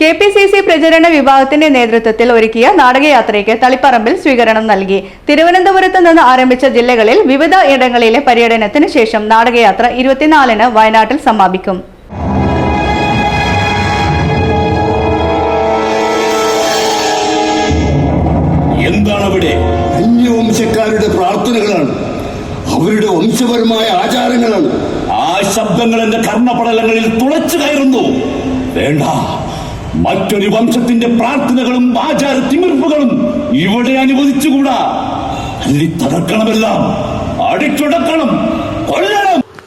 K P C C പ്രചരണ വിഭാഗത്തിന്റെ നേതൃത്വത്തിൽ ഒരുക്കിയ നാടകയാത്രയ്ക്ക് തളിപ്പറമ്പിൽ സ്വീകരണം നൽകി. തിരുവനന്തപുരത്ത് നിന്ന് ആരംഭിച്ച ജില്ലകളിൽ വിവിധ ഇടങ്ങളിലെ പര്യടനത്തിന് ശേഷം നാടകയാത്ര ഇരുപത്തിനാലിന് വയനാട്ടിൽ സമാപിക്കും. എന്താണ് അവിടെ അന്യവംശക്കാരുടെ പ്രാർത്ഥനകളാണ്. അവരുടെ വംശപരമായ ആചാരങ്ങളാണ്. ആ ശബ്ദങ്ങൾ എന്റെ കർണപടലങ്ങളിൽ തുളച്ചു കയറുന്നു. വേണ്ട. മറ്റൊരു വംശത്തിന്റെ പ്രാർത്ഥനകളും ആചാര തിമിർപ്പുകളും ഇവിടെ അനുവദിച്ചുകൂടാ. തകർക്കണമെല്ലാം അടിച്ചുടക്കണം.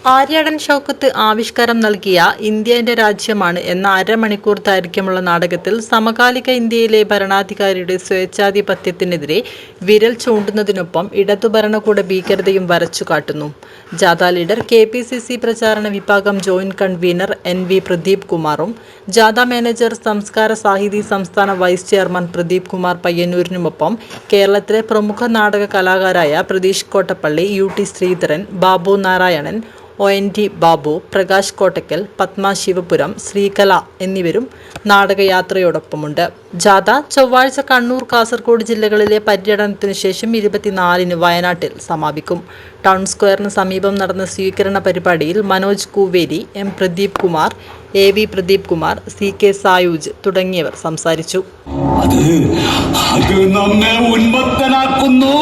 ആര്യാടൻ ഷൗക്കത്ത് ആവിഷ്കാരം നൽകിയ ഇന്ത്യ രാജ്യമാണ് എന്ന അരമണിക്കൂർ ദൈർഘ്യമുള്ള നാടകത്തിൽ സമകാലിക ഇന്ത്യയിലെ ഭരണാധികാരിയുടെ സ്വേച്ഛാധിപത്യത്തിനെതിരെ വിരൽ ചൂണ്ടുന്നതിനൊപ്പം ഇടതു ഭരണകൂട ഭീകരതയും വരച്ചു കാട്ടുന്നു. ജാഥ leader K P C C പ്രചാരണ വിഭാഗം joint convener N V Pradeep കുമാറും ജാഥ മാനേജർ സംസ്കാര സാഹിതി സംസ്ഥാന വൈസ് ചെയർമാൻ പ്രദീപ് കുമാർ പയ്യന്നൂരിനുമൊപ്പം കേരളത്തിലെ പ്രമുഖ നാടക കലാകാരായ Pratheesh Kottappally U T Sreedharan Babu Narayanan O N T Babu Prakash Kottakkal Padma Sivapuram Sreekala എന്നിവരും നാടകയാത്രയോടൊപ്പമുണ്ട്. ജാഥ ചൊവ്വാഴ്ച കണ്ണൂർ കാസർഗോഡ് ജില്ലകളിലെ പര്യടനത്തിനു ശേഷം ഇരുപത്തിനാലിന് വയനാട്ടിൽ സമാപിക്കും. ടൗൺ സ്ക്വയറിന് സമീപം നടന്ന സ്വീകരണ പരിപാടിയിൽ Manoj Kooveri M Pradeep Kumar A V Pradeep Kumar C K Sayooj തുടങ്ങിയവർ സംസാരിച്ചു. അത് നമ്മെ ഉന്മത്തനാക്കുന്നു.